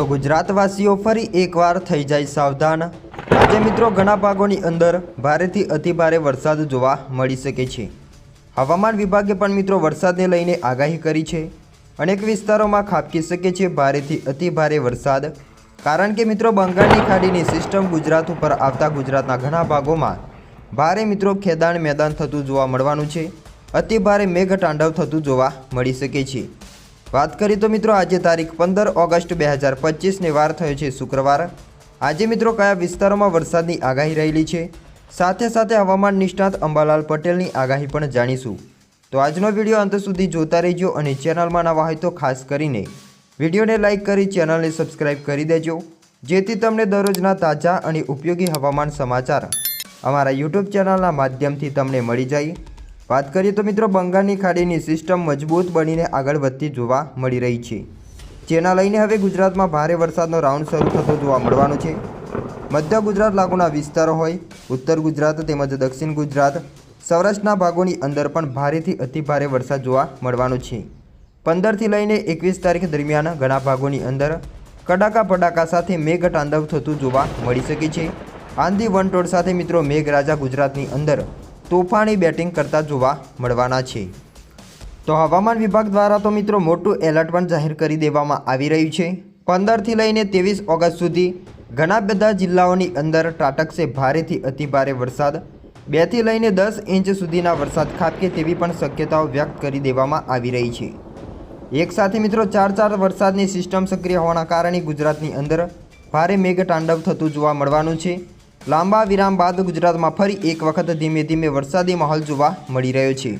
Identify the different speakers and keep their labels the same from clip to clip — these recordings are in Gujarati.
Speaker 1: તો ગુજરાતવાસીઓ ફરી એકવાર થઈ જાય સાવધાન. આજે મિત્રો ઘણા ભાગોની અંદર ભારેથી અતિભારે વરસાદ જોવા મળી શકે છે. હવામાન વિભાગે પણ મિત્રો વરસાદને લઈને આગાહી કરી છે. અનેક વિસ્તારોમાં ખાબકી શકે છે ભારેથી અતિભારે વરસાદ. કારણ કે મિત્રો બંગાળની ખાડીની સિસ્ટમ ગુજરાત ઉપર આવતા ગુજરાતના ઘણા ભાગોમાં ભારે મિત્રો ખેદાણ મેદાન થતું જોવા મળવાનું છે. અતિભારે મેઘતાંડવ થતું જોવા મળી શકે છે. વાત કરીએ તો મિત્રો આજે તારીખ પંદર ઓગસ્ટ બે હજાર પચીસને વાર થયો છે શુક્રવાર. આજે મિત્રો કયા વિસ્તારોમાં વરસાદની આગાહી રહેલી છે? સાથે સાથે હવામાન નિષ્ણાત અંબાલાલ પટેલની આગાહી પણ જાણીશું. તો આજનો વીડિયો અંત સુધી જોતા રહેજો અને ચેનલમાં નવા હોય તો ખાસ કરીને વિડીયોને લાઇક કરી ચેનલને સબસ્ક્રાઇબ કરી દેજો, જેથી તમને દરરોજના તાજા અને ઉપયોગી હવામાન સમાચાર અમારા યુટ્યુબ ચેનલના માધ્યમથી તમને મળી જાય. વાત કરીએ તો મિત્રો બંગાળની ખાડીની સિસ્ટમ મજબૂત બનીને આગળ વધતી જોવા મળી રહી છે. જેના લઈને હવે ગુજરાતમાં ભારે વરસાદનો રાઉન્ડ શરૂ થતો જોવા મળવાનો છે. મધ્ય ગુજરાત લાગુના વિસ્તારો હોય, ઉત્તર ગુજરાત તેમજ દક્ષિણ ગુજરાત, સૌરાષ્ટ્રના ભાગોની અંદર પણ ભારેથી અતિભારે વરસાદ જોવા મળવાનો છે. પંદરથી લઈને એકવીસ તારીખ દરમિયાન ઘણા ભાગોની અંદર કડાકા પડાકા સાથે મેઘતાંડવ થતું જોવા મળી શકે છે. આંધી વંટોળ સાથે મિત્રો મેઘરાજા ગુજરાતની અંદર તોફાની બેટિંગ કરતા જોવા મળવાના છે. તો હવામાન વિભાગ દ્વારા તો મિત્રો મોટું એલર્ટ પણ જાહેર કરી દેવામાં આવી રહ્યું છે. પંદરથી લઈને ત્રેવીસ ઓગસ્ટ સુધી ઘણા બધા જિલ્લાઓની અંદર ત્રાટકશે ભારેથી અતિભારે વરસાદ. બેથી લઈને દસ ઇંચ સુધીના વરસાદ ખાબકે તેવી પણ શક્યતાઓ વ્યક્ત કરી દેવામાં આવી રહી છે. એક સાથે મિત્રો ચાર ચાર વરસાદની સિસ્ટમ સક્રિય હોવાના કારણે ગુજરાતની અંદર ભારે મેઘતાંડવ થતું જોવા મળવાનું છે. લાંબા વિરામ બાદ ગુજરાતમાં ફરી એક વખત ધીમે ધીમે વરસાદી માહોલ જોવા મળી રહ્યો છે.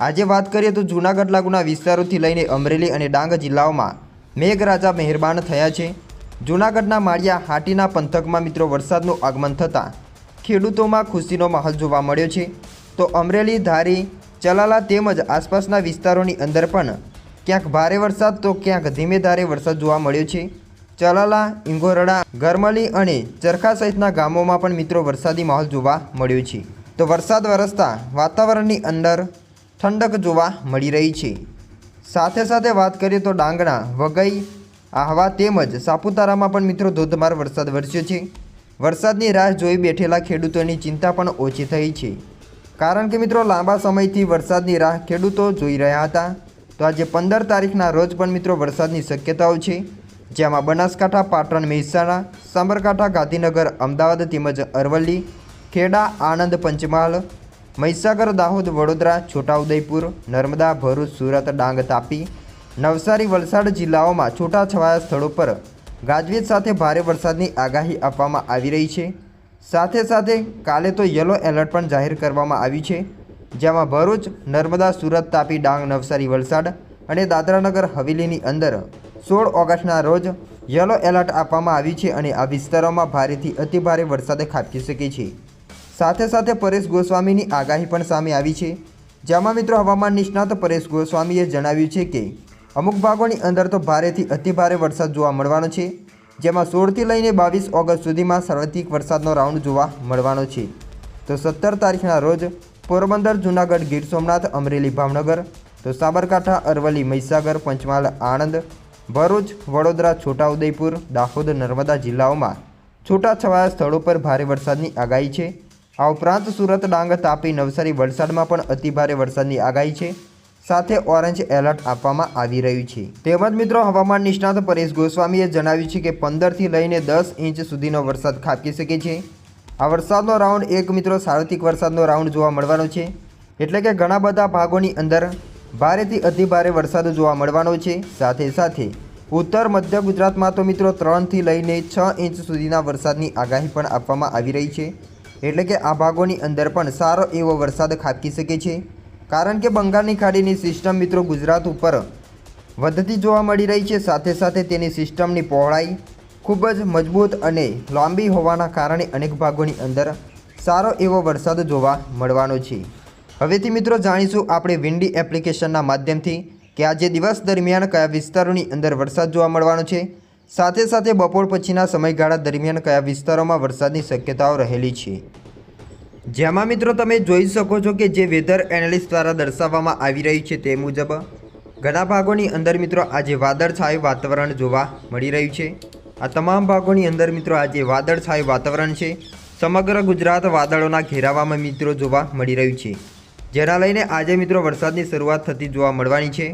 Speaker 1: આજે વાત કરીએ તો જૂનાગઢ લાગુના વિસ્તારોથી લઈને અમરેલી અને ડાંગ જિલ્લાઓમાં મેઘરાજા મહેરબાન થયા છે. જૂનાગઢના માળિયા હાટીના પંથકમાં મિત્રો વરસાદનું આગમન થતાં ખેડૂતોમાં ખુશીનો માહોલ જોવા મળ્યો છે. તો અમરેલી, ધારી, ચલાલા તેમજ આસપાસના વિસ્તારોની અંદર પણ ક્યાંક ભારે વરસાદ તો ક્યાંક ધીમે ધારે વરસાદ જોવા મળ્યો છે. ચલાલા ઇંગોરડા ગરમલી અને ચરખા સહિતના ગામોમાં પણ મિત્રો વરસાદી માહોલ જોવા મળ્યો છે. તો વરસાદ વરસતા વાતાવરણની અંદર ઠંડક જોવા મળી રહી છે. સાથે સાથે વાત કરીએ તો ડાંગણા, વઘઈ, આહવા તેમજ સાપુતારામાં પણ મિત્રો ધોધમાર વરસાદ વરસ્યો છે. વરસાદની રાહ જોઈ બેઠેલા ખેડૂતોની ચિંતા પણ ઓછી થઈ છે. કારણ કે મિત્રો લાંબા સમયથી વરસાદની રાહ ખેડૂતો જોઈ રહ્યા હતા. તો આજે પંદર તારીખના રોજ પણ મિત્રો વરસાદની શક્યતાઓ છે. જેમાં બનાસકાંઠા, પાટણ, મહેસાણા, સાબરકાંઠા, ગાંધીનગર, અમદાવાદ તેમજ અરવલ્લી, ખેડા, આણંદ, પંચમહાલ, મહીસાગર, દાહોદ, વડોદરા, છોટાઉદેપુર, નર્મદા, ભરૂચ, સુરત, ડાંગ, તાપી, નવસારી, વલસાડ જિલ્લાઓમાં છૂટાછવાયા સ્થળો પર ગાજવીજ સાથે ભારે વરસાદની આગાહી આપવામાં આવી રહી છે. સાથે સાથે કાલે તો યલો એલર્ટ પણ જાહેર કરવામાં આવ્યું છે, જેમાં ભરૂચ, નર્મદા, સુરત, તાપી, ડાંગ, નવસારી, વલસાડ અને દાદરાનગર હવેલીની અંદર સોળ ઓગસ્ટના રોજ યલો એલર્ટ આપવામાં આવી છે અને આ વિસ્તારોમાં ભારેથી અતિભારે વરસાદે ખાબકી શકે છે. સાથે સાથે પરેશ ગોસ્વામીની આગાહી પણ સામે આવી છે. જેમાં મિત્રો હવામાન નિષ્ણાત પરેશ ગોસ્વામીએ જણાવ્યું છે કે, અમુક ભાગોની અંદર તો ભારેથી અતિભારે વરસાદ જોવા મળવાનો છે, જેમાં સોળથી લઈને બાવીસ ઓગસ્ટ સુધીમાં સર્વાધિક વરસાદનો રાઉન્ડ જોવા મળવાનો છે. તો સત્તર તારીખના રોજ પોરબંદર, જૂનાગઢ, ગીર સોમનાથ, અમરેલી, ભાવનગર, તો સાબરકાંઠા, અરવલ્લી, મહીસાગર, પંચમહાલ, આણંદ ભરૂચ, વડોદરા છોટાઉદેપુર દાહોદ, નર્મદા જિલ્લાઓમાં છૂટાછવાયા સ્થળો પર ભારે વરસાદની આગાહી છે. આ ઉપરાંત સુરત, ડાંગ, તાપી, નવસારી વલસાડમાં પણ અતિભારે વરસાદની આગાહી છે. સાથે ઓરેન્જ એલર્ટ આપવામાં આવી રહ્યું છે. તેમજ મિત્રો, હવામાન નિષ્ણાત પરેશ ગોસ્વામીએ જણાવ્યું છે કે પંદરથી લઈને દસ ઇંચ સુધીનો વરસાદ ખાબકી શકે છે. આ વરસાદનો રાઉન્ડ એક મિત્રો, સાર્વત્રિક વરસાદનો રાઉન્ડ જોવા મળવાનો છે. એટલે કે ઘણા બધા ભાગોની અંદર ભારેથી અતિભારે વરસાદ જોવા મળવાનો છે. સાથે સાથે ઉત્તર મધ્ય ગુજરાતમાં તો મિત્રો ત્રણથી લઈને છ ઇંચ સુધીના વરસાદની આગાહી પણ આપવામાં આવી રહી છે. એટલે કે આ ભાગોની અંદર પણ સારો એવો વરસાદ ખાબકી શકે છે. કારણ કે બંગાળની ખાડીની સિસ્ટમ મિત્રો ગુજરાત ઉપર વધતી જોવા મળી રહી છે. સાથે સાથે તેની સિસ્ટમની પહોળાઈ ખૂબ જ મજબૂત અને લાંબી હોવાના કારણે અનેક ભાગોની અંદર સારો એવો વરસાદ જોવા મળવાનો છે. હવેથી મિત્રો જાણીશું આપણે વિન્ડી એપ્લિકેશનના માધ્યમથી કે આજે દિવસ દરમિયાન કયા વિસ્તારોની અંદર વરસાદ જોવા મળવાનો છે? સાથે સાથે બપોર પછીના સમયગાળા દરમિયાન કયા વિસ્તારોમાં વરસાદની શક્યતાઓ રહેલી છે? જેમાં મિત્રો તમે જોઈ શકો છો કે જે વેધર એનાલિસ્ટ દ્વારા દર્શાવવામાં આવી રહી છે તે મુજબ ઘણા ભાગોની અંદર મિત્રો આજે વાદળછાયું વાતાવરણ જોવા મળી રહ્યું છે. આ તમામ ભાગોની અંદર મિત્રો આજે વાદળછાયું વાતાવરણ છે. સમગ્ર ગુજરાત વાદળોના ઘેરાવામાં મિત્રો જોવા મળી રહ્યું છે. જેના લઈને આજે મિત્રો વરસાદની શરૂઆત થતી જોવા મળવાની છે.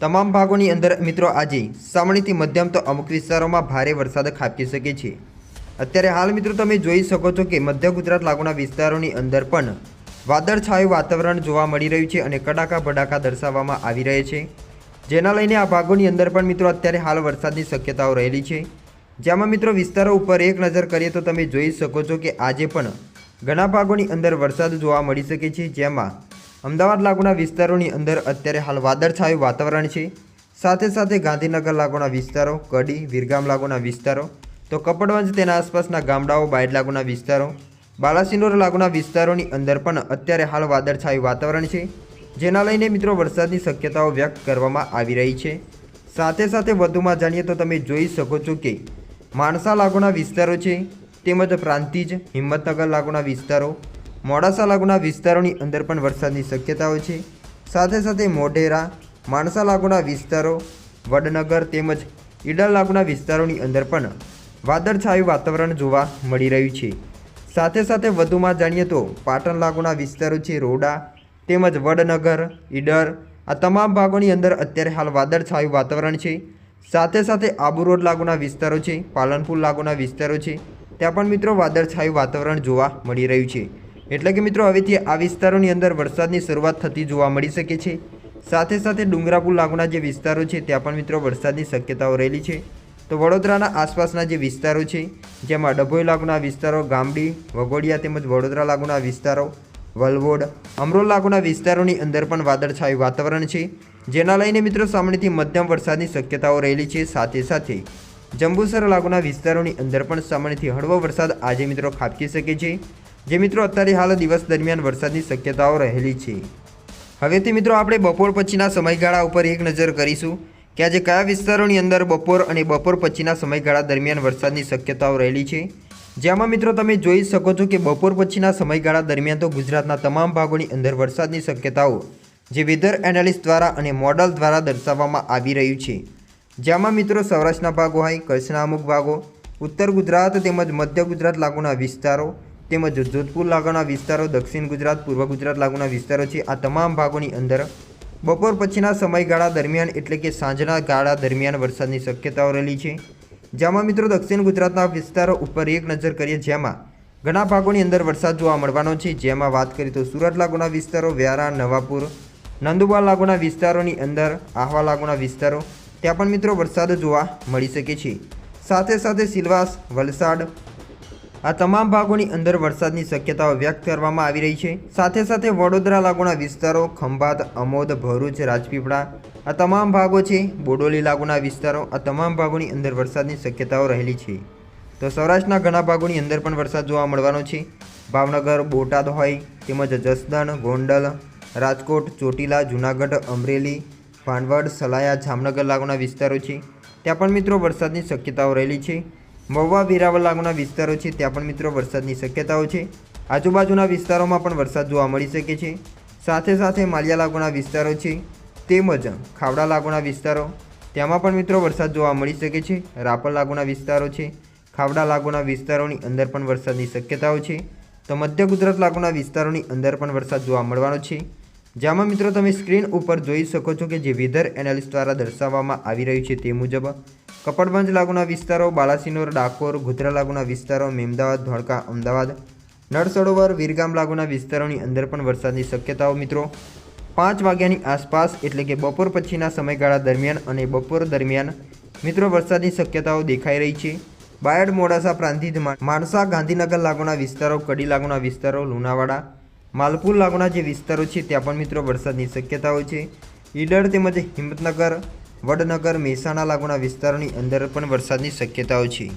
Speaker 1: તમામ ભાગોની અંદર મિત્રો આજે સામાન્યથી મધ્યમ તો અમુક વિસ્તારોમાં ભારે વરસાદ ખાબકી શકે છે. અત્યારે હાલ મિત્રો તમે જોઈ શકો છો કે મધ્ય ગુજરાત લાગુના વિસ્તારોની અંદર પણ વાદળછાયું વાતાવરણ જોવા મળી રહ્યું છે અને કડાકા ભડાકા દર્શાવવામાં આવી રહે છે. જેના લઈને આ ભાગોની અંદર પણ મિત્રો અત્યારે હાલ વરસાદની શક્યતાઓ રહેલી છે. જેમાં મિત્રો વિસ્તારો ઉપર એક નજર કરીએ તો તમે જોઈ શકો છો કે આજે પણ ઘણા ભાગોની અંદર વરસાદ જોવા મળી શકે છે, જેમાં અમદાવાદ લાગુના વિસ્તારોની અંદર અત્યારે હાલ વાદળછાયું વાતાવરણ છે. સાથે સાથે ગાંધીનગર લાગુના વિસ્તારો, કડી, વિરગામ લાગુના વિસ્તારો, તો કપડવંજ તેના આસપાસના ગામડાઓ, બાયડ લાગુના વિસ્તારો, બાલાસિનોર લાગુના વિસ્તારોની અંદર પણ અત્યારે હાલ વાદળછાયું વાતાવરણ છે. જેના લઈને મિત્રો વરસાદની શક્યતાઓ વ્યક્ત કરવામાં આવી રહી છે. સાથે સાથે વધુમાં જાણીએ તો તમે જોઈ શકો છો કે માણસા લાગુના વિસ્તારો છે તેમજ પ્રાંતિજ, હિંમતનગર લાગુના વિસ્તારો, મોડાસા લાગુના વિસ્તારોની અંદર પણ વરસાદની શક્યતાઓ છે. સાથે સાથે મોઢેરા, માણસા લાગુના વિસ્તારો, વડનગર તેમજ ઈડર લાગુના વિસ્તારોની અંદર પણ વાદળછાયું વાતાવરણ જોવા મળી રહ્યું છે. સાથે સાથે વધુમાં જાણીએ તો પાટણ લાગુના વિસ્તારો છે રોડા, તેમજ વડનગર, ઈડર, આ તમામ ભાગોની અંદર અત્યારે હાલ વાદળછાયું વાતાવરણ છે. સાથે સાથે આબુ રોડ લાગુના વિસ્તારો છે, પાલનપુર લાગુના વિસ્તારો છે ત્યાં પણ મિત્રો વાદળછાયું વાતાવરણ જોવા મળી રહ્યું છે. એટલે કે મિત્રો હવેથી આ વિસ્તારોની અંદર વરસાદની શરૂઆત થતી જોવા મળી શકે છે. સાથે સાથે ડુંગરાપુર લાગુના જે વિસ્તારો છે, ત્યાં પણ મિત્રો વરસાદની શક્યતાઓ રહેલી છે. તો વડોદરાના આસપાસના જે વિસ્તારો છે, જેમાં ડભોઈ લાગુના વિસ્તારો, ગામડી વઘોડિયા તેમજ વડોદરા લાગુના વિસ્તારો, વલવોડ, અમરોલ લાગુના વિસ્તારોની અંદર પણ વાદળછાયું વાતાવરણ છે. જેના લઈને મિત્રો સામેથી મધ્યમ વરસાદની શક્યતાઓ રહેલી છે સાથે સાથે. જંબુસર લાગુના વિસ્તારોની અંદર પણ સામાન્યથી હળવો વરસાદ આજે મિત્રો ખાબકી શકે છે. જે મિત્રો અત્યારે હાલ દિવસ દરમિયાન વરસાદની શક્યતાઓ રહેલી છે. હવેથી મિત્રો આપણે બપોર પછીના સમયગાળા ઉપર એક નજર કરીશું કે આજે કયા વિસ્તારોની અંદર બપોર અને બપોર પછીના સમયગાળા દરમિયાન વરસાદની શક્યતાઓ રહેલી છે. જેમાં મિત્રો તમે જોઈ શકો છો કે બપોર પછીના સમયગાળા દરમિયાન તો ગુજરાતના તમામ ભાગોની અંદર વરસાદની શક્યતાઓ જે વેધર એનાલિસ્ટ દ્વારા અને મોડલ દ્વારા દર્શાવવામાં આવી રહ્યું છે. જેમાં મિત્રો સૌરાષ્ટ્રના ભાગો હોય કચ્છના અમુક ભાગો, ઉત્તર ગુજરાત તેમજ મધ્ય ગુજરાત લાગુના વિસ્તારો, તેમજ જોધપુર લાગુના વિસ્તારો, દક્ષિણ ગુજરાત, પૂર્વ ગુજરાત લાગુના વિસ્તારો છે. આ તમામ ભાગોની અંદર બપોર પછીના સમયગાળા દરમિયાન એટલે કે સાંજના ગાળા દરમિયાન વરસાદની શક્યતાઓ રહેલી છે. જેમાં મિત્રો દક્ષિણ ગુજરાતના વિસ્તારો ઉપર એક નજર કરીએ જેમાં ઘણા ભાગોની અંદર વરસાદ જોવા મળવાનો છે. જેમાં વાત કરીએ તો સુરત લાગુના વિસ્તારો, વ્યારા, નવાપુર, નંદુબાર લાગુના વિસ્તારોની અંદર, આહવા લાગુના વિસ્તારો ત્યાં પણ મિત્રો વરસાદ જોવા મળી શકે છે. સાથે સાથે સિલવાસ, વલસાડ આ તમામ ભાગોની અંદર વરસાદની શક્યતાઓ વ્યક્ત કરવામાં આવી રહી છે. સાથે સાથે વડોદરા લાગુના વિસ્તારો, ખંભાત, અમોદ, ભરૂચ, રાજપીપળા આ તમામ ભાગો છે. બોડોલી લાગુના વિસ્તારો આ તમામ ભાગોની અંદર વરસાદની શક્યતાઓ રહેલી છે. તો સૌરાષ્ટ્રના ઘણા ભાગોની અંદર પણ વરસાદ જોવા મળવાનો છે. ભાવનગર, બોટાદ હોય તેમજ જસદણ, ગોંડલ, રાજકોટ, ચોટીલા, જૂનાગઢ, અમરેલી ભાંડવડ, સલાયા, જામનગર લાગુના વિસ્તારો છે. ત્યાં પણ મિત્રો વરસાદની શક્યતાઓ રહેલી છે. મહુવા, વેરાવળ લાગુના વિસ્તારો છે, ત્યાં પણ મિત્રો વરસાદની શક્યતાઓ છે. આજુબાજુના વિસ્તારોમાં પણ વરસાદ જોવા મળી શકે છે. સાથે સાથે માલિયા લાગુના વિસ્તારો છે, તેમજ ખાવડા લાગુના વિસ્તારો. તેમાં પણ મિત્રો વરસાદ જોવા મળી શકે છે. રાપર લાગુના વિસ્તારો છે. ખાવડા લાગુના વિસ્તારોની અંદર પણ વરસાદની શક્યતાઓ છે. તો મધ્ય ગુજરાત લાગુના વિસ્તારોની અંદર પણ વરસાદ જોવા મળવાનો છે. જેમાં મિત્રો તમે સ્ક્રીન ઉપર જોઈ શકો છો કે જે વેધર એનાલિસ્ટ દ્વારા દર્શાવવામાં આવી રહ્યું છે તે મુજબ કપડબંજ લાગુના વિસ્તારો, બાલાસિનોર, ડાકોર, ગોધરા લાગુના વિસ્તારો, મેમદાવાદ, ધોળકા, અમદાવાદ નળ સરોવર વીરગામ લાગુના વિસ્તારોની અંદર પણ વરસાદની શક્યતાઓ મિત્રો. પાંચ વાગ્યાની આસપાસ એટલે કે બપોર પછીના સમયગાળા દરમિયાન અને બપોર દરમિયાન મિત્રો વરસાદની શક્યતાઓ દેખાઈ રહી છે. બાયડ મોડાસા પ્રાંતિજ માણસા ગાંધીનગર લાગુના વિસ્તારો, કડી લાગુના વિસ્તારો, લુણાવાડા માલપુર લાગુના જે વિસ્તારો છે, ત્યાં પણ મિત્રો વરસાદની શક્યતાઓ છે. ઈડર તેમજ હિંમતનગર, વડનગર, મહેસાણા લાગુના વિસ્તારોની અંદર પણ વરસાદની શક્યતાઓ છે.